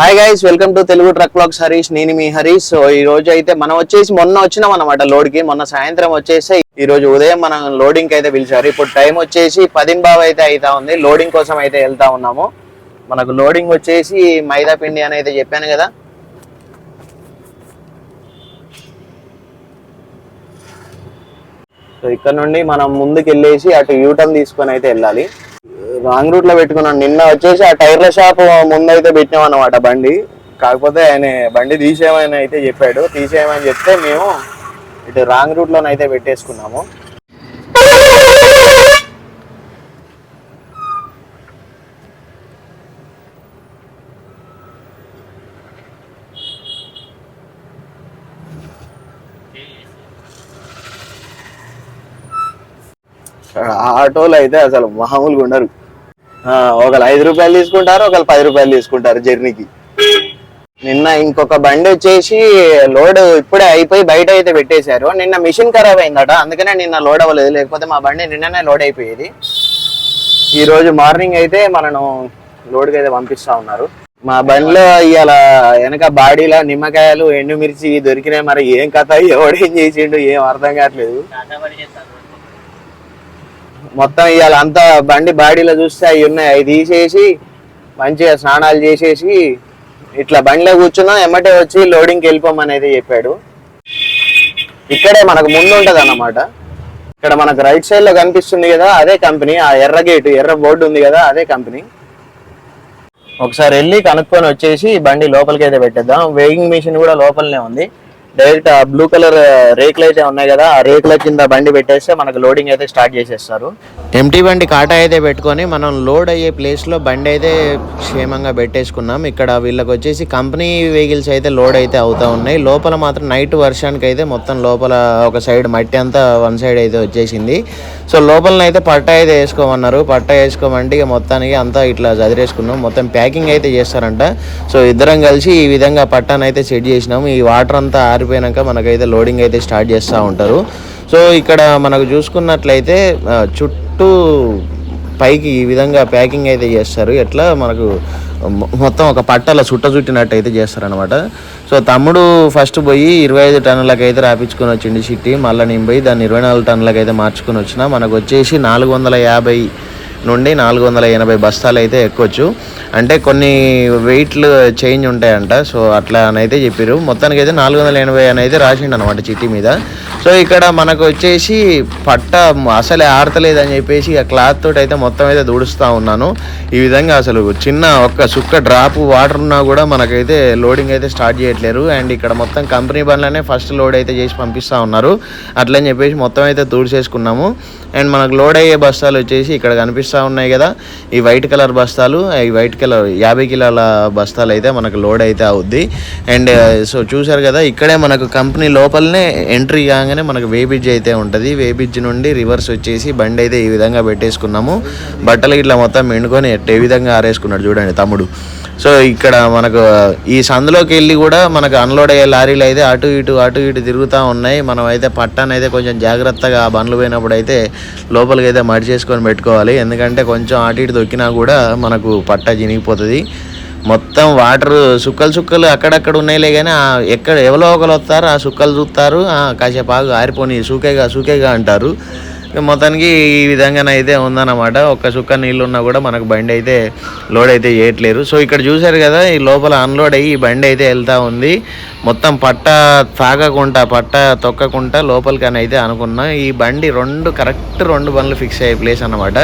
Hi guys welcome to Telugu truck vlogs Harish నేను మీ Harish so ఈ రోజు అయితే మనం వచ్చేసి మొన్న వచ్చినాం అనమాట లోడ్కి మొన్న సాయంత్రం వచ్చేసి ఈ రోజు ఉదయం మనం లోడింగ్కి అయితే పిలిచారు. ఇప్పుడు టైం వచ్చేసి పదిన్ అయితే అవుతా ఉంది. లోడింగ్ కోసం అయితే వెళ్తా ఉన్నాము. మనకు లోడింగ్ వచ్చేసి మైదా పిండి అని అయితే చెప్పాను కదా. సో ఇక్కడ నుండి మనం ముందుకు వెళ్ళేసి అటు యూటర్న్ తీసుకొని అయితే వెళ్ళాలి. రాంగ్ రూట్లో పెట్టుకున్నాను. నిన్న వచ్చేసి ఆ టైర్ల షాప్ ముందు అయితే పెట్టినాం అనమాట బండి. కాకపోతే ఆయన బండి తీసేయమని అయితే చెప్పాడు. తీసేయమని చెప్తే మేము ఇటు రాంగ్ రూట్ లోనైతే పెట్టేసుకున్నాము. ఆటోలు అయితే అసలు మామూలుగా ఉండరు. ఆ, ఒకళ్ళు ఐదు రూపాయలు తీసుకుంటారు ఒకళ్ళు పది రూపాయలు తీసుకుంటారు జర్నీకి. నిన్న ఇంకొక బండి వచ్చేసి లోడ్ ఇప్పుడే అయిపోయి బయట అయితే పెట్టేశారు. నిన్న మిషన్ ఖరాబ్ అయిందట అందుకనే నిన్న లోడ్ అవ్వలేదు. లేకపోతే మా బండి నిన్ననే లోడ్ అయిపోయేది. ఈ రోజు మార్నింగ్ అయితే మనను లోడ్కి అయితే పంపిస్తా ఉన్నారు. మా బండిలో ఇవాళ వెనక బాడీలో నిమ్మకాయలు ఎండుమిర్చి దొరికినాయి. మరి ఏం కథ? ఎవడేం చేసిండు? ఏం అర్థం కావట్లేదు. మొత్తం ఇవాళ అంతా బండి బాడీలో చూస్తే అవి ఉన్నాయి. అవి తీసేసి మంచిగా స్నానాలు చేసేసి ఇట్లా బండిలో కూర్చున్నాం. ఎమ్మటే వచ్చి లోడింగ్కి వెళ్ళిపోమని అయితే చెప్పాడు. ఇక్కడే మనకు ముందు ఉంటుంది అన్నమాట ఇక్కడ మనకు రైట్ సైడ్లో కనిపిస్తుంది కదా అదే కంపెనీ ఆ ఎర్ర గేటు ఎర్ర బోర్డు ఉంది కదా అదే కంపెనీ ఒకసారి వెళ్ళి కనుక్కొని వచ్చేసి బండి లోపలికి అయితే పెట్టేద్దాం. వేయింగ్ మిషన్ కూడా లోపలనే ఉంది. డైరెక్ట్ ఆ బ్లూ కలర్ రేకులు అయితే ఉన్నాయి కదా ఆ రేకుల కింద బండి పెట్టేస్తే మనకు లోడింగ్ అయితే స్టార్ట్ చేసేస్తారు. ఎంటీ బండి కాటా అయితే పెట్టుకొని మనం లోడ్ అయ్యే ప్లేస్లో బండి అయితే క్షేమంగా పెట్టేసుకున్నాం. ఇక్కడ వీళ్ళకి వచ్చేసి కంపెనీ వెహికల్స్ అయితే లోడ్ అయితే అవుతూ ఉన్నాయి. లోపల మాత్రం నైట్ వర్షానికి అయితే మొత్తం లోపల ఒక సైడ్ మట్టి అంతా వన్ సైడ్ అయితే వచ్చేసింది. సో లోపలనైతే పట్ట అయితే వేసుకోమన్నారు. పట్ట వేసుకోమంటే ఇక మొత్తానికి అంతా ఇట్లా చదిరేసుకున్నాం. మొత్తం ప్యాకింగ్ అయితే చేస్తారంట. సో ఇద్దరం కలిసి ఈ విధంగా పట్టానైతే సెట్ చేసినాం. ఈ వాటర్ అంతా ఆరిపోయాక మనకైతే లోడింగ్ అయితే స్టార్ట్ చేస్తూ ఉంటారు. సో ఇక్కడ మనకు చూసుకున్నట్లయితే చుట్టూ పైకి ఈ విధంగా ప్యాకింగ్ అయితే చేస్తారు. ఎట్లా మనకు మొత్తం ఒక పట్టల చుట్ట చుట్టినట్టు అయితే చేస్తారనమాట సో తమ్ముడు ఫస్ట్ పోయి ఇరవై ఐదు టన్నులకు అయితే రాపించుకొని వచ్చింది సిట్టి మళ్ళీ నేను పోయి దాన్ని ఇరవై నాలుగు టన్నులకు అయితే మార్చుకొని వచ్చిన. మనకు వచ్చేసి నాలుగు వందల యాభై నుండి నాలుగు వందల ఎనభై బస్తాలు అయితే ఎక్కొచ్చు. అంటే కొన్ని వెయిట్లు చేంజ్ ఉంటాయంట. సో అట్లా అని అయితే చెప్పారు మొత్తానికి అయితే నాలుగు వందల ఎనభై అని అయితే రాసిండు అనమాట చిట్టి మీద. సో ఇక్కడ మనకు వచ్చేసి పట్ట అసలే ఆడతలేదని చెప్పేసి ఆ క్లాత్ తోటి అయితే మొత్తం అయితే దూడుస్తూ ఉన్నాను. ఈ విధంగా అసలు చిన్న ఒక్క సుక్క డ్రాప్ వాటర్ ఉన్నా కూడా మనకైతే లోడింగ్ అయితే స్టార్ట్ చేయట్లేరు. అండ్ ఇక్కడ మొత్తం కంపెనీ బండ్లనే ఫస్ట్ లోడ్ అయితే చేసి పంపిస్తూ ఉన్నారు. అట్లని చెప్పేసి మొత్తం అయితే దూడిసేసుకున్నాము అండ్ మనకు లోడ్ అయ్యే బస్తాలు వచ్చేసి ఇక్కడ కనిపిస్తూ ఉన్నాయి కదా. ఈ వైట్ కలర్ బస్తాలు ఈ వైట్ కలర్ యాభై కిలోల బస్తాలు అయితే మనకు లోడ్ అయితే అవుద్ది. అండ్ సో చూసారు కదా ఇక్కడే మనకు కంపెనీ లోపలనే ఎంట్రీ కాగానే మనకు వే బ్రిడ్జ్ అయితే ఉంటుంది. వే బ్రిడ్జ్ నుండి రివర్స్ వచ్చేసి బండి అయితే ఈ విధంగా పెట్టేసుకున్నాము. బట్టలు ఇట్లా మొత్తం ఎండుకొని ఏ విధంగా ఆరేసుకున్నాడు చూడండి తమ్ముడు. సో ఇక్కడ మనకు ఈ సందులోకి వెళ్ళి కూడా మనకు అన్లోడ్ అయ్యే లారీలు అయితే అటు ఇటు అటు ఇటు తిరుగుతూ ఉన్నాయి. మనం అయితే పట్టాన్ని అయితే కొంచెం జాగ్రత్తగా ఆ బండ్లు పోయినప్పుడు అయితే లోపలికి అయితే మడి చేసుకొని పెట్టుకోవాలి. ఎందుకంటే కొంచెం అటు ఇటు దొక్కినా కూడా మనకు పట్ట చినిగిపోతుంది. మొత్తం వాటర్ సుక్కలు సుక్కలు అక్కడక్కడ ఉన్నాయిలే కానీ ఎక్కడ ఎవరో ఒకరు వస్తారు ఆ సుక్కలు చూస్తారు ఆ కాసేపు ఆగు ఆరిపోని సూకేగా సూకేగా అంటారు. మొత్తానికి ఈ విధంగానైతే ఉందన్నమాట. ఒక్క చుక్క నీళ్ళు ఉన్నా కూడా మనకు బండి అయితే లోడ్ అయితే చేయట్లేరు సో ఇక్కడ చూశారు కదా ఈ లోపల అన్లోడ్ అయ్యి ఈ బండి అయితే వెళ్తా ఉంది. మొత్తం పట్ట తాగకుండా పట్ట తొక్కకుండా లోపలికి అని అయితే అనుకున్నా. ఈ బండి రెండు కరెక్ట్ రెండు బండ్లు ఫిక్స్ అయ్యే ప్లేస్ అన్నమాట.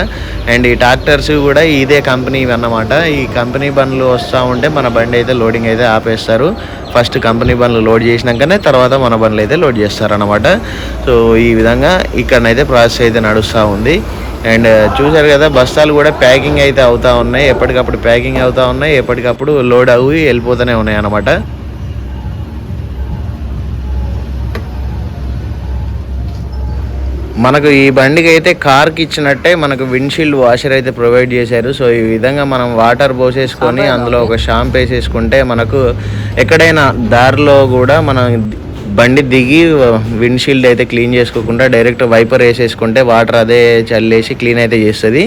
అండ్ ఈ ట్రాక్టర్స్ కూడా ఇదే కంపెనీ అన్నమాట. ఈ కంపెనీ బండ్లు వస్తూ ఉంటే మన బండి అయితే లోడింగ్ అయితే ఆపేస్తారు. ఫస్ట్ కంపెనీ బండ్లు లోడ్ చేసినాకనే తర్వాత మన బండ్లు అయితే లోడ్ చేస్తారనమాట సో ఈ విధంగా ఇక్కడనైతే ప్రాసెస్ అయితే నడుస్తూ ఉంది. అండ్ చూసారు కదా బస్తాలు కూడా ప్యాకింగ్ అయితే అవుతా ఉన్నాయి. ఎప్పటికప్పుడు ప్యాకింగ్ అవుతా ఉన్నాయి. ఎప్పటికప్పుడు లోడ్ అవి వెళ్ళిపోతూనే ఉన్నాయి అన్నమాట. మనకు ఈ బండికి అయితే కార్కి ఇచ్చినట్టే మనకు విండ్షీల్డ్ వాషర్ అయితే ప్రొవైడ్ చేశారు. సో ఈ విధంగా మనం వాటర్ పోసేసుకొని అందులో ఒక షాంప్ వేసేసుకుంటే మనకు ఎక్కడైనా దారిలో కూడా మనం బండి దిగి విండ్షీల్డ్ అయితే క్లీన్ చేసుకోకుండా డైరెక్ట్ వైపర్ వేసేసుకుంటే వాటర్ అదే చల్లేసి క్లీన్ అయితే చేస్తుంది.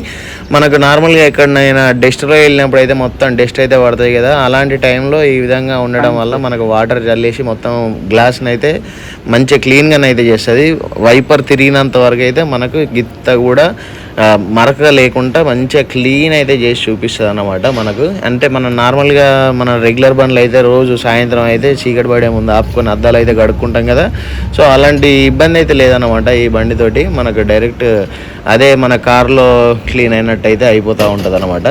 మనకు నార్మల్గా ఎక్కడైనా డస్ట్లో వెళ్ళినప్పుడు అయితే మొత్తం డస్ట్ అయితే పడుతుంది కదా. అలాంటి టైంలో ఈ విధంగా ఉండడం వల్ల మనకు వాటర్ చల్లేసి మొత్తం గ్లాస్ని అయితే మంచి క్లీన్గానైతే చేస్తుంది. వైపర్ తిరిగినంత వరకు అయితే మనకు గిత్త కూడా మరక లేకుండా మంచిగా క్లీన్ అయితే చేసి చూపిస్తుంది అన్నమాట మనకు. అంటే మనం నార్మల్గా మన రెగ్యులర్ బండ్లు అయితే రోజు సాయంత్రం అయితే చీకటి పడే ముందు ఆపుకొని అద్దాలు అయితే కడుక్కుంటాం కదా. సో అలాంటి ఇబ్బంది అయితే లేదన్నమాట ఈ బండితోటి. మనకు డైరెక్ట్ అదే మన కార్లో క్లీన్ అయినట్టు అయితే అయిపోతూ ఉంటుంది అనమాట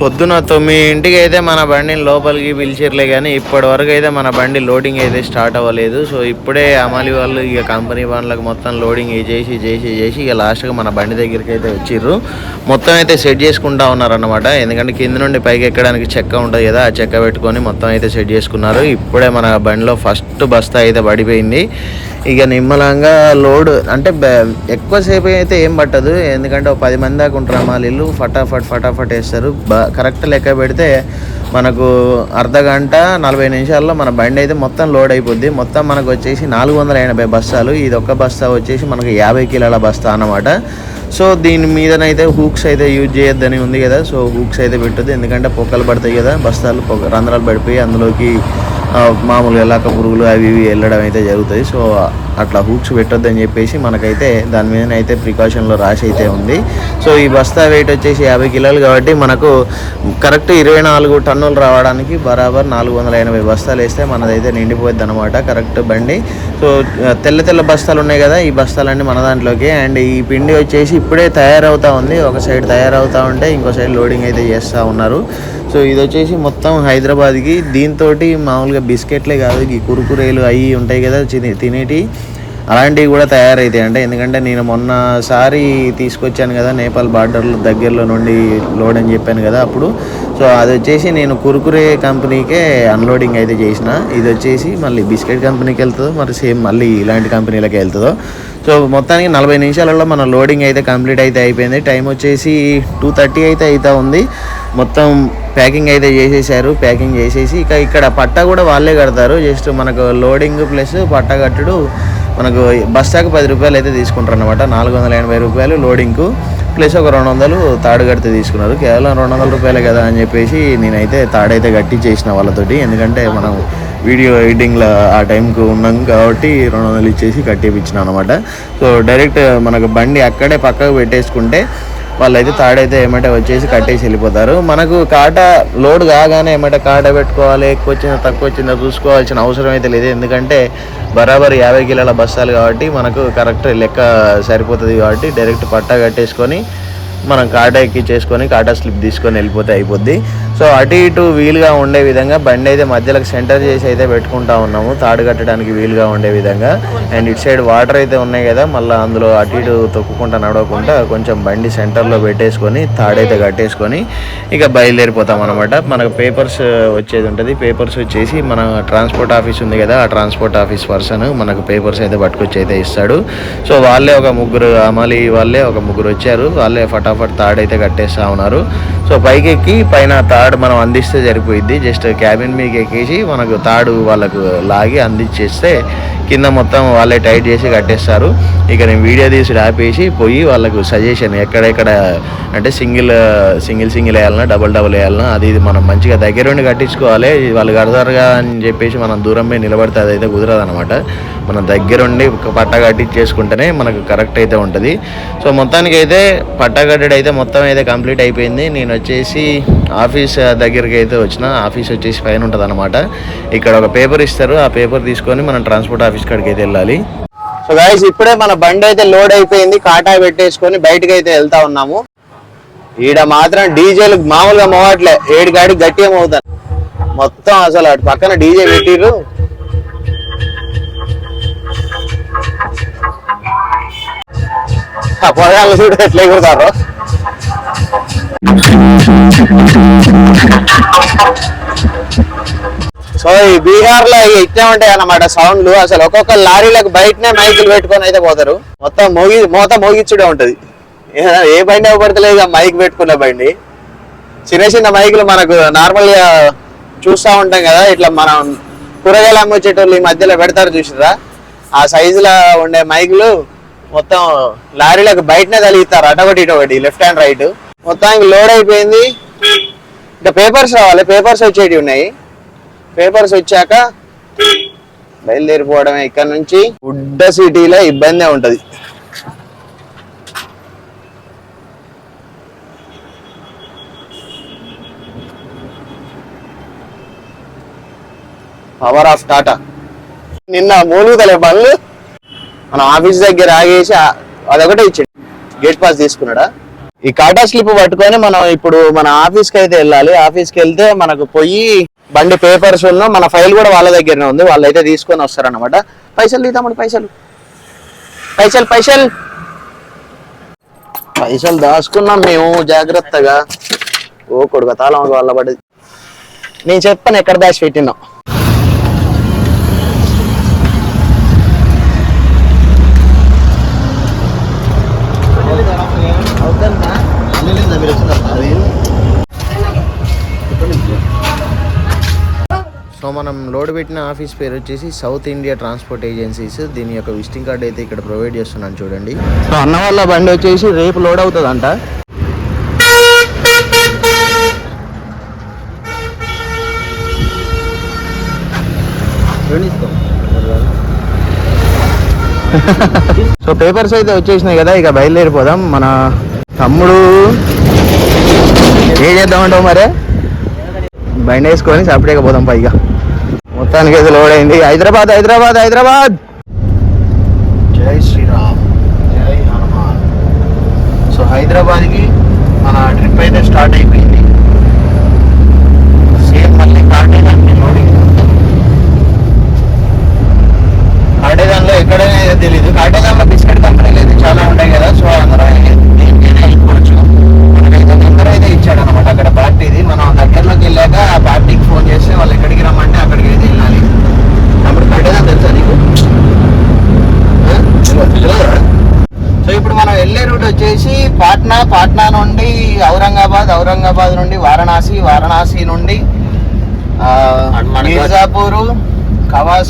పొద్దున తొమ్మిదింటికి అయితే మన బండిని లోపలికి పిలిచిర్లే కానీ ఇప్పటి వరకు అయితే మన బండి లోడింగ్ అయితే స్టార్ట్ అవ్వలేదు. సో ఇప్పుడే అమలి వాళ్ళు ఇక కంపెనీ బండ్లకు మొత్తం లోడింగ్ చేసి చేసి చేసి ఇక లాస్ట్గా మన బండి దగ్గరికి అయితే వచ్చిర్రు. మొత్తం అయితే సెట్ చేసుకుంటా ఉన్నారన్నమాట. ఎందుకంటే కింద నుండి పైకి ఎక్కడానికి చెక్క ఉంటుంది కదా ఆ చెక్క పెట్టుకొని మొత్తం అయితే సెట్ చేసుకున్నారు. ఇప్పుడే మన బండిలో ఫస్ట్ బస్తా అయితే పడిపోయింది. ఇక నిమ్మలంగా లోడ్ అంటే ఎక్కువసేపు అయితే ఏం పట్టదు. ఎందుకంటే ఒక పది మంది దాకా ఉంటారు అమ్మాలీలు ఫటాఫట్ ఫటాఫట్ వేస్తారు. బ కరెక్ట్ లెక్క పెడితే మనకు అర్ధ గంట నలభై నిమిషాల్లో మన బండి అయితే మొత్తం లోడ్ అయిపోద్ది. మొత్తం మనకు వచ్చేసి నాలుగు వందల ఎనభై బస్తాలు. ఇది ఒక్క బస్తా వచ్చేసి మనకు యాభై కిలోల బస్తా అన్నమాట. సో దీని మీదనైతే హూక్స్ అయితే యూజ్ చేయొద్దని ఉంది కదా. సో హూక్స్ అయితే పెట్టద్దు. ఎందుకంటే పొక్కలు పడతాయి కదా. బస్తాలు పొగ రంధ్రాలు పడిపోయి అందులోకి మామూలుగా ఎలాక పురుగులు అవి ఇవి వెళ్ళడం అయితే జరుగుతాయి సో అట్లా హూక్స్ పెట్టొద్దని చెప్పేసి మనకైతే దాని మీద అయితే ప్రికాషన్లో రాసి అయితే ఉంది. సో ఈ బస్తా వెయిట్ వచ్చేసి యాభై కిలోలు కాబట్టి మనకు కరెక్ట్ ఇరవై నాలుగు టన్నులు రావడానికి బరాబర్ నాలుగు వందల ఎనభై బస్తాలు వేస్తే మనదైతే నిండిపోద్ది అనమాట కరెక్ట్ బండి. సో తెల్ల తెల్ల బస్తాలు ఉన్నాయి కదా ఈ బస్తాలన్నీ మన దాంట్లోకి. అండ్ ఈ పిండి వచ్చేసి ఇప్పుడే తయారవుతూ ఉంది. ఒక సైడ్ తయారవుతూ ఉంటే ఇంకో సైడ్ లోడింగ్ అయితే చేస్తూ ఉన్నారు. సో ఇది వచ్చేసి మొత్తం హైదరాబాద్కి. దీంతో మామూలుగా బిస్కెట్లే కాదు ఈ కురుకురేలు అవి ఉంటాయి కదా తినే తినేటి. అలాంటివి కూడా తయారైతాయి అంటే ఎందుకంటే నేను మొన్నసారి తీసుకొచ్చాను కదా నేపాల్ బార్డర్లో దగ్గరలో నుండి లోడ్ అని చెప్పాను కదా అప్పుడు. సో అది వచ్చేసి నేను కురుకురే కంపెనీకే అన్లోడింగ్ అయితే చేసిన. ఇది వచ్చేసి మళ్ళీ బిస్కెట్ కంపెనీకి వెళ్తుందో మరి సేమ్ మళ్ళీ ఇలాంటి కంపెనీలకి వెళ్తుందో. సో మొత్తానికి నలభై నిమిషాలలో మన లోడింగ్ అయితే కంప్లీట్ అయితే అయిపోయింది. టైం వచ్చేసి టూ థర్టీ అయితే అవుతూ ఉంది. మొత్తం ప్యాకింగ్ అయితే చేసేసారు ప్యాకింగ్ చేసేసి ఇక ఇక్కడ పట్టా కూడా వాళ్ళే కడతారు. జస్ట్ మనకు లోడింగ్ ప్లస్ పట్టా కట్టుడు మనకు బస్తాకు పది రూపాయలు అయితే తీసుకుంటారు అనమాట నాలుగు వందల ఎనభై రూపాయలు లోడింగ్కు ప్లస్ ఒక రెండు వందలు తాడు కడితే తీసుకున్నారు. కేవలం రెండు వందల రూపాయలే కదా అని చెప్పేసి నేనైతే తాడైతే కట్టించేసిన వాళ్ళతోటి. ఎందుకంటే మనం వీడియో ఎడిటింగ్లో ఆ టైంకు ఉన్నాం కాబట్టి రెండు వందలు ఇచ్చేసి కట్టిపించిన అనమాట సో డైరెక్ట్ మనకు బండి అక్కడే పక్కకు పెట్టేసుకుంటే వాళ్ళైతే తాడైతే ఏమంటే వచ్చేసి కట్టేసి వెళ్ళిపోతారు. మనకు కాట లోడ్ కాగానే ఏమంటే కాట పెట్టుకోవాలి ఎక్కువ వచ్చిందా తక్కువ వచ్చిందా చూసుకోవాల్సిన అవసరం అయితే లేదు. ఎందుకంటే బరాబర్ యాభై కిలోల బస్తాలు కాబట్టి మనకు కరెక్ట్ లెక్క సరిపోతుంది కాబట్టి డైరెక్ట్ పట్టా కట్టేసుకొని మనం కాటా ఎక్కించేసుకొని కాటా స్లిప్ తీసుకొని వెళ్ళిపోతే అయిపోద్ది. సో అటు ఇటు వీలుగా ఉండే విధంగా బండి అయితే మధ్యలోకి సెంటర్ చేసి అయితే పెట్టుకుంటా ఉన్నాము. తాడు కట్టడానికి వీలుగా ఉండే విధంగా. అండ్ ఇటు సైడ్ వాటర్ అయితే ఉన్నాయి కదా మళ్ళీ అందులో అటు ఇటు తొక్కుకుంటా నడవకుండా కొంచెం బండి సెంటర్లో పెట్టేసుకొని తాడైతే కట్టేసుకొని ఇక బయలుదేరిపోతాం అనమాట మనకు పేపర్స్ వచ్చేది ఉంటుంది. పేపర్స్ వచ్చేసి మన ట్రాన్స్పోర్ట్ ఆఫీస్ ఉంది కదా ఆ ట్రాన్స్పోర్ట్ ఆఫీస్ పర్సన్ మనకు పేపర్స్ అయితే పట్టుకొచ్చి అయితే ఇస్తాడు. సో వాళ్ళే ఒక ముగ్గురు అమలి వాళ్ళే ఒక ముగ్గురు వచ్చారు. వాళ్ళే ఫటాఫట్ తాడు అయితే కట్టేస్తా ఉన్నారు. సో పైకి ఎక్కి పైన తాడు మనం అందిస్తే సరిపోయిద్ది. జస్ట్ క్యాబిన్ మీకు ఎక్కేసి మనకు తాడు వాళ్ళకు లాగి అందించేస్తే కింద మొత్తం వాళ్ళే టైట్ చేసి కట్టేస్తారు. ఇక నేను వీడియో తీసి ఆపేసి పోయి వాళ్ళకు సజెషన్ ఎక్కడెక్కడ అంటే సింగిల్ సింగిల్ సింగిల్ వేయాలన్నా డబుల్ డబుల్ వేయాలన్నా అది ఇది మనం మంచిగా దగ్గరుండి కట్టించుకోవాలి. వాళ్ళు కడతారుగా అని చెప్పేసి మనం దూరం పోయి నిలబడితే అదైతే కుదరదు అనమాట మన దగ్గరుండి ఒక పట్ట చేసుకుంటేనే మనకు కరెక్ట్ అయితే ఉంటుంది. సో మొత్తానికి అయితే పట్టగట్టడి అయితే మొత్తం అయితే కంప్లీట్ అయిపోయింది. నేను వచ్చేసి ఆఫీస్ దగ్గరికి అయితే వచ్చిన. ఆఫీస్ వచ్చేసి పైన ఉంటుంది అనమాట ఇక్కడ ఒక పేపర్ ఇస్తారు. ఆ పేపర్ తీసుకొని మనం ట్రాన్స్పోర్ట్ ఆఫీస్ కాడికి అయితే వెళ్ళాలి. సో గాయస్ ఇప్పుడే మన బండి అయితే లోడ్ అయిపోయింది. కాటా పెట్టేసుకొని బయటకు అయితే వెళ్తా ఉన్నాము. ఈడ మాత్రం డీజేలు మామూలుగా మోవట్లే. ఏడు గాడి గట్టిగా మోగుతాను మొత్తం అసలు అటు పక్కన డీజే పెట్టిరు ఆ చూడు ఎట్లా ఎగురుతారు. సో ఈ బీహార్లో ఇట్లా ఉంటాయి అన్నమాట సౌండ్లు. అసలు ఒక్కొక్క లారీలకు బయటనే మైకులు పెట్టుకొని అయితే పోతారు. మొత్తం మోగి మోత మోగిచ్చుడే ఉంటది. ఏ- బండి అవ్వబడతలేదు మైక్ పెట్టుకున్న బండి. చిన్న చిన్న మైకులు మనకు నార్మల్గా చూస్తా ఉంటాం కదా ఇట్లా మనం కూరగాయలు అమ్మొచ్చేటోళ్ళు ఈ మధ్యలో పెడతారు చూసిరా ఆ సైజులో ఉండే మైకులు మొత్తం లారీలకు బయటనే తగిలిస్తారు. అటొకటి ఇటొకటి లెఫ్ట్ హ్యాండ్ రైట్ మొత్తానికి లోడ్ అయిపోయింది. ఇంకా పేపర్స్ రావాలి. పేపర్స్ వచ్చేటివి ఉన్నాయి. పేపర్స్ వచ్చాక బయలుదేరిపోవడమే ఇక్కడ నుంచి. గుడ్డ సిటీలో ఇబ్బందే ఉంటది. పవర్ ఆఫ్ టాటా నిన్న మూలుగుతలే బండ్లు మన ఆఫీస్ దగ్గర ఆగేసి అదొకటే ఇచ్చాడు. గేట్ పాస్ తీసుకున్నాడా? ఈ కాటా స్లిప్ పట్టుకొని మనం ఇప్పుడు మన ఆఫీస్కి అయితే వెళ్ళాలి. ఆఫీస్కి వెళ్తే మనకు పోయి బండి పేపర్స్ ఉన్న మన ఫైల్ కూడా వాళ్ళ దగ్గరనే ఉంది. వాళ్ళు అయితే తీసుకొని వస్తారన్నమాట. పైసలు తీతామడు పైసలు. పైసలు పైసలు. పైసలు దాచుకున్నాం మేము. జాగ్రత్తగా. ఓ కొడుకు తాళం వాళ్ళ పడి నేను చెప్పాను ఎక్కడ దాచి పెట్టినాం సో మనం లోడ్ పెట్టిన ఆఫీస్ పేరు వచ్చేసి సౌత్ ఇండియా ట్రాన్స్పోర్ట్ ఏజెన్సీస్. దీని యొక్క విజిటింగ్ కార్డ్ అయితే ఇక్కడ ప్రొవైడ్ చేస్తున్నాను చూడండి. సో అన్న వాళ్ళ బండి వచ్చేసి రేపు లోడ్ అవుతుందంట. సో పేపర్స్ అయితే వచ్చేసినాయి కదా ఇక బయలుదేరిపోదాం. మన తమ్ముడు ఏం చేద్దామంటావు మరే? బండి వేసుకొని సపరేట్గా పోదాం పైగా. మొత్తానికి అయితే లోడ్ అయింది. హైదరాబాద్ హైదరాబాద్ హైదరాబాద్! జై శ్రీరామ్ జై హనుమాన్. సో హైదరాబాద్కి మన ట్రిప్ అయితే స్టార్ట్ అయిపోయింది.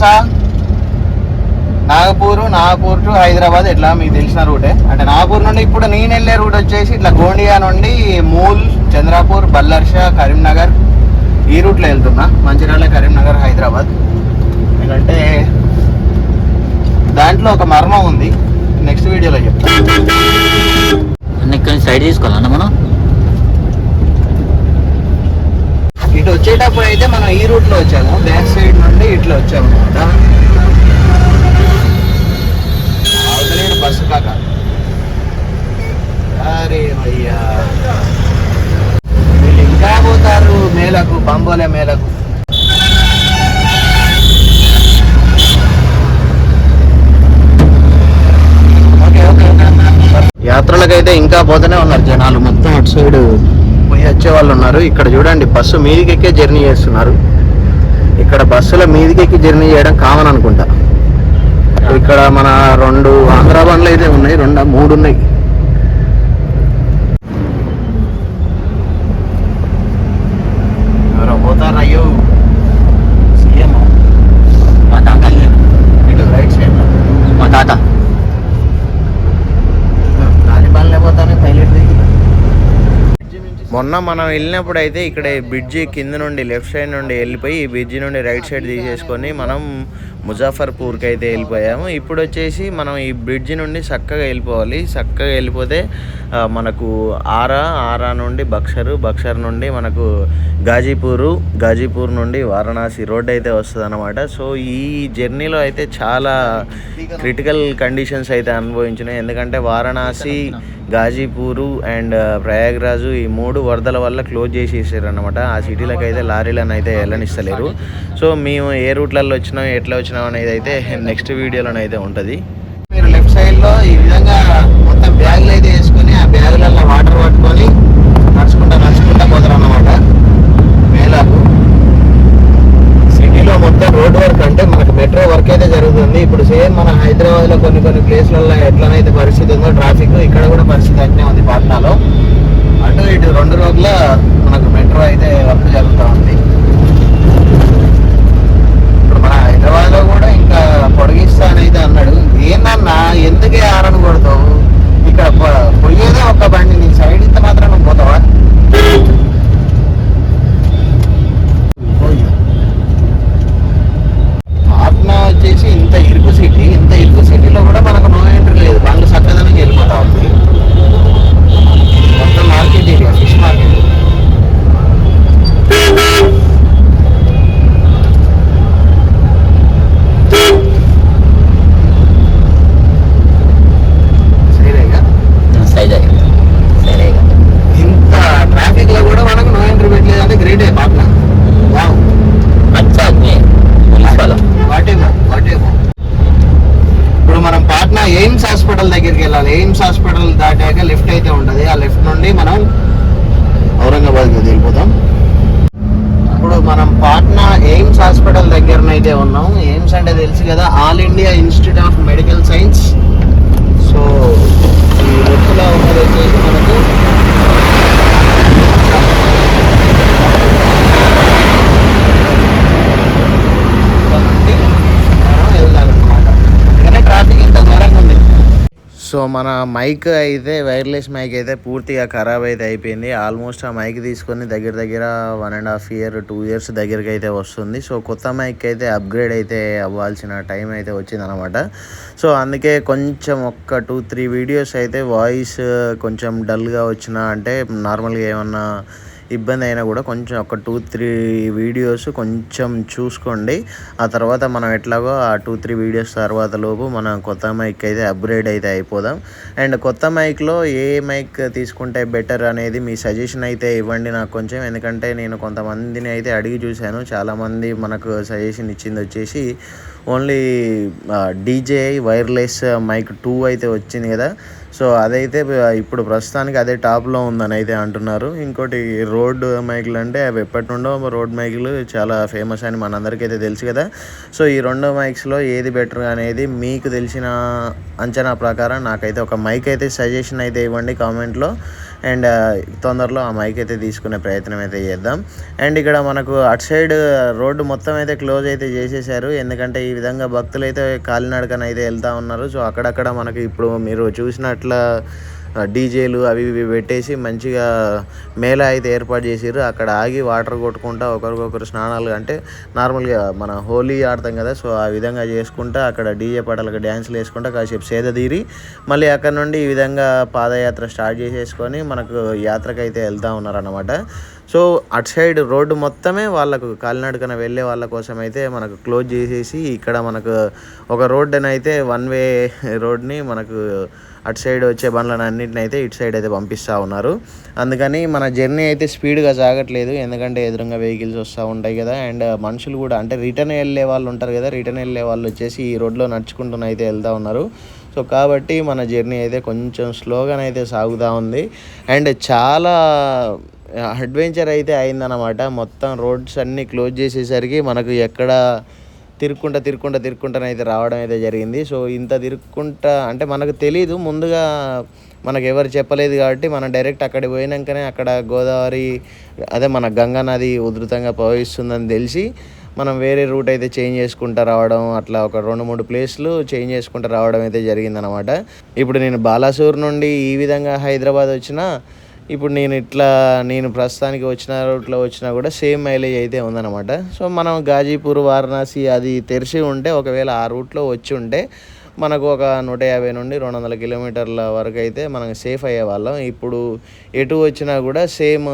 తెలుసా నాగపూర్ నాగపూర్ టు హైదరాబాద్ ఇట్లా మీకు తెలిసిన రూటే? అంటే నాగపూర్ నుండి ఇప్పుడు నేను వెళ్ళే రూట్ వచ్చేసి ఇట్లా గోండియా నుండి మూల్ చంద్రాపూర్ బల్లర్ష కరీంనగర్ ఈ రూట్లో వెళ్తున్నా. మంచిర్యాల కరీంనగర్ హైదరాబాద్. ఎందుకంటే దాంట్లో ఒక మర్మం ఉంది. నెక్స్ట్ వీడియోలో చెప్తాను. ఇక్కడ నుంచి సైడ్ తీసుకోవాలన్నా మనం? ఇటు వచ్చేటప్పుడు అయితే మనం ఈ రూట్లో వచ్చాము బ్యాక్ సైడ్ నుండి ఇట్లా వచ్చాము అనమాట బస్సు కాక. అరే భయ్యా వీళ్ళు ఇంకా పోతారు మేలకు బంబోలే మేలకు. యాత్రలకైతే ఇంకా పోతూనే ఉన్నారు జనాలు. మొత్తం అటు సైడ్ వచ్చే వాళ్ళు ఉన్నారు. ఇక్కడ చూడండి బస్సు మీదికెక్కే జర్నీ చేస్తున్నారు. ఇక్కడ బస్సుల మీదికెక్కి జర్నీ చేయడం కామన్ అనుకుంటా. ఇక్కడ మన రెండు ఆంధ్రా బండ్లు అయితే ఉన్నాయి రెండు మూడు ఉన్నాయి ఎవరో పోతారు అయ్యో సీఎం మా తాత ఇటు రైట్ సైడ్ మా తాత తాలిబాన్లే పోతానే పైలట్ మొన్న మనం వెళ్ళినప్పుడు అయితే ఇక్కడ బ్రిడ్జి కింద నుండి లెఫ్ట్ సైడ్ నుండి వెళ్ళిపోయి ఈ బ్రిడ్జి నుండి రైట్ సైడ్ తీసేసుకొని మనం ముజాఫర్పూర్కి అయితే వెళ్ళిపోయాము. ఇప్పుడు వచ్చేసి మనం ఈ బ్రిడ్జి నుండి చక్కగా వెళ్ళిపోవాలి. చక్కగా వెళ్ళిపోతే మనకు ఆరా ఆరా నుండి బక్సరు బక్సర్ నుండి మనకు గాజీపూరు గాజీపూర్ నుండి వారణాసి రోడ్ అయితే వస్తుంది అనమాట సో ఈ జర్నీలో అయితే చాలా క్రిటికల్ కండిషన్స్ అయితే అనుభవించినాయి. ఎందుకంటే వారణాసి గాజీపూరు అండ్ ప్రయాగ్రాజు ఈ మూడు వరదల వల్ల క్లోజ్ చేసేసారు అనమాట ఆ సిటీలకు అయితే లారీలను అయితే వెళ్ళనిస్తలేరు. సో మేము ఏ రూట్లలో వచ్చినాం ఎట్లా వచ్చినాం అనేది అయితే నెక్స్ట్ వీడియోలోనైతే ఉంటుంది. మీరు లెఫ్ట్ సైడ్లో ఈ విధంగా మొత్తం బ్యాగులు అయితే వేసుకొని ఆ బ్యాగులలో వాటర్ పట్టుకొని నడుచుకుంటా నడుచుకుంటా పోతారు అన్నమాట మేళాకు సిటీలో మొత్తం రోడ్ వర్క్ అంటే మనకు మెట్రో వర్క్ అయితే జరుగుతుంది. ఇప్పుడు సేమ్ మన హైదరాబాద్లో కొన్ని కొన్ని ప్లేస్లలో ఎట్లనైతే పరిస్థితి ఉందో ట్రాఫిక్ ఇక్కడ కూడా పరిస్థితి అట్నే ఉంది పాట్నాలో. అటు ఇటు రెండు రోజుల మనకు మెట్రో అయితే వర్క్ జరుగుతూ ఉంది. ఇప్పుడు మన హైదరాబాద్లో దగ్గరనైతే ఉన్నాం ఎయిమ్స్ అంటే తెలుసు కదా all India institute of medical science so ఈ ఒత్తులో ఉన్నది వచ్చేసి మనకు ఇక్కడ నుండి మనం వెళ్ళాలన్నమాట అందుకనే ట్రాఫిక్ ఇంత దూరంగా ఉంది సో మన మైక్ అయితే వైర్లెస్ మైక్ అయితే పూర్తిగా ఖరాబ్ అయితే అయిపోయింది. ఆల్మోస్ట్ ఆ మైక్ తీసుకొని దగ్గర దగ్గర one and half year two years దగ్గరికి అయితే వస్తుంది. సో కొత్త మైక్ అయితే అప్గ్రేడ్ అయితే అవ్వాల్సిన టైం అయితే వచ్చింది అనమాట సో అందుకే కొంచెం ఒక్క టూ త్రీ వీడియోస్ అయితే వాయిస్ కొంచెం డల్గా వచ్చిన అంటే నార్మల్గా ఏమన్నా ఇబ్బంది అయినా కూడా కొంచెం ఒక టూ త్రీ వీడియోస్ కొంచెం చూసుకోండి. ఆ తర్వాత మనం ఎట్లాగో ఆ టూ త్రీ వీడియోస్ తర్వాత లోపు మనం కొత్త మైక్ అయితే అప్గ్రేడ్ అయితే అయిపోదాం. అండ్ కొత్త మైక్లో ఏ మైక్ తీసుకుంటే బెటర్ అనేది మీ సజెషన్ అయితే ఇవ్వండి నాకు కొంచెం. ఎందుకంటే నేను కొంతమందిని అయితే అడిగి చూశాను. చాలామంది మనకు సజెషన్ ఇచ్చింది వచ్చేసి only DJ wireless mike two అయితే వచ్చింది కదా. సో అదైతే ఇప్పుడు ప్రస్తుతానికి అదే టాప్లో ఉందని అయితే అంటున్నారు. ఇంకోటి రోడ్ మైకులు అంటే అవి ఎప్పటి నుండో రోడ్ మైకులు చాలా ఫేమస్ అని మనందరికీ అయితే తెలుసు కదా. సో ఈ రెండు మైక్స్లో ఏది బెటర్ అనేది మీకు తెలిసిన అంచనా ప్రకారం నాకైతే ఒక మైక్ అయితే సజెషన్ అయితే ఇవ్వండి కామెంట్లో. అండ్ తొందరలో ఆ మైక్ అయితే తీసుకునే ప్రయత్నం అయితే చేద్దాం. అండ్ ఇక్కడ మనకు అటు సైడ్ రోడ్డు మొత్తం అయితే క్లోజ్ అయితే చేసేసారు ఎందుకంటే ఈ విధంగా భక్తులు అయితే కాలినడకన అయితే వెళ్తూ ఉన్నారు. సో అక్కడక్కడ మనకి ఇప్పుడు మీరు చూసినట్ల డీజేలు అవి ఇవి పెట్టేసి మంచిగా మేళ అయితే ఏర్పాటు చేసారు అక్కడ ఆగి వాటర్ కొట్టుకుంటా ఒకరికొకరు స్నానాలు అంటే నార్మల్గా మన హోలీ ఆడతాం కదా సో ఆ విధంగా చేసుకుంటా అక్కడ డీజే పాటలకు డ్యాన్స్లు వేసుకుంటా కాసేపు సేద తీరి మళ్ళీ అక్కడ నుండి ఈ విధంగా పాదయాత్ర స్టార్ట్ చేసేసుకొని మనకు యాత్రకు అయితే వెళ్తూ ఉన్నారన్నమాట. సో అటు సైడ్ రోడ్డు మొత్తమే వాళ్ళకు కాలినడకన వెళ్ళే వాళ్ళ కోసం అయితే మనకు క్లోజ్ చేసేసి ఇక్కడ మనకు ఒక రోడ్డుని అయితే వన్ వే రోడ్ని మనకు అటు సైడ్ వచ్చే బండ్లను అన్నింటిని అయితే ఇటు సైడ్ అయితే పంపిస్తూ ఉన్నారు. అందుకని మన జర్నీ అయితే స్పీడ్గా సాగట్లేదు. ఎందుకంటే ఎదురుగా వెహికల్స్ వస్తూ ఉంటాయి కదా. అండ్ మనుషులు కూడా అంటే రిటర్న్ వెళ్ళే వాళ్ళు ఉంటారు కదా. రిటర్న్ వెళ్ళే వాళ్ళు వచ్చేసి ఈ రోడ్లో నడుచుకుంటూ అయితే వెళ్తూ ఉన్నారు. సో కాబట్టి మన జర్నీ అయితే కొంచెం స్లోగానైతే సాగుతూ ఉంది. అండ్ చాలా అడ్వెంచర్ అయితే అయిందనమాట మొత్తం రోడ్స్ అన్నీ క్లోజ్ చేసేసరికి మనకు ఎక్కడ తిరుక్కుంటా తిరుక్కుంటా తిరుక్కుంటానైతే రావడం అయితే జరిగింది. సో ఇంత తిరుక్కుంటా అంటే మనకు తెలీదు. ముందుగా మనకు ఎవరు చెప్పలేదు కాబట్టి మనం డైరెక్ట్ అక్కడికి పోయినాకనే అక్కడ గోదావరి అదే మన గంగా నది ఉధృతంగా ప్రవహిస్తుందని తెలిసి మనం వేరే రూట్ అయితే చేంజ్ చేసుకుంటూ రావడం అట్లా ఒక రెండు మూడు ప్లేస్లు చేంజ్ చేసుకుంటూ రావడం అయితే జరిగిందనమాట ఇప్పుడు నేను బాలాసూర్ నుండి ఈ విధంగా హైదరాబాద్ వచ్చిన ఇప్పుడు నేను ఇట్లా నేను ప్రస్తుతానికి వచ్చిన రూట్లో వచ్చినా కూడా సేమ్ మైలేజ్ అయితే ఉందన్నమాట. సో మనం గాజీపూర్ వారణాసి అది తెరిచి ఉంటే ఒకవేళ ఆ రూట్లో వచ్చి ఉంటే మనకు ఒక నూట యాభై నుండి రెండు వందల కిలోమీటర్ల వరకు అయితే మనం సేఫ్ అయ్యేవాళ్ళం ఇప్పుడు ఎటు వచ్చినా కూడా సేమ్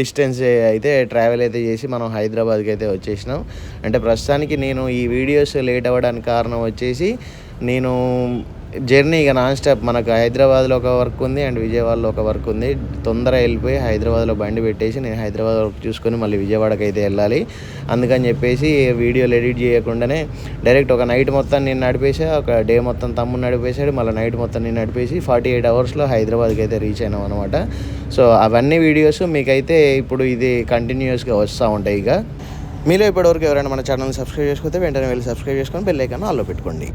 డిస్టెన్స్ అయితే ట్రావెల్ అయితే చేసి మనం హైదరాబాద్కి అయితే వచ్చేసినాం. అంటే ప్రస్తుతానికి నేను ఈ వీడియోస్ లేట్ అవ్వడానికి కారణం వచ్చేసి నేను జర్నీ ఇక నాన్ స్టాప్. మనకు హైదరాబాద్లో ఒక వర్క్ ఉంది అండ్ విజయవాడలో ఒక వర్క్ ఉంది. తొందర వెళ్ళిపోయి హైదరాబాద్లో బండి పెట్టేసి నేను హైదరాబాద్ వర్క్ చూసుకొని మళ్ళీ విజయవాడకి అయితే వెళ్ళాలి. అందుకని చెప్పేసి వీడియోలు ఎడిట్ చేయకుండానే డైరెక్ట్ ఒక నైట్ మొత్తం నేను నడిపేసా ఒక డే మొత్తం తమ్ముడు నడిపేశాడు మళ్ళీ నైట్ మొత్తం నేను నడిపేసి ఫార్టీ ఎయిట్ అవర్స్లో హైదరాబాద్కి అయితే రీచ్ అయినాం అనమాట సో అవన్నీ వీడియోస్ మీకైతే ఇప్పుడు ఇది కంటిన్యూస్గా వస్తూ ఉంటాయి ఇక. మీలో ఇప్పటివరకు ఎవరైనా మన ఛానల్ సబ్స్క్రైబ్ చేసుకుంటే వెంటనే వెళ్ళి సబ్స్క్రైబ్ చేసుకొని బెల్ ఐకాన్ ఆల్లో పెట్టుకోండి.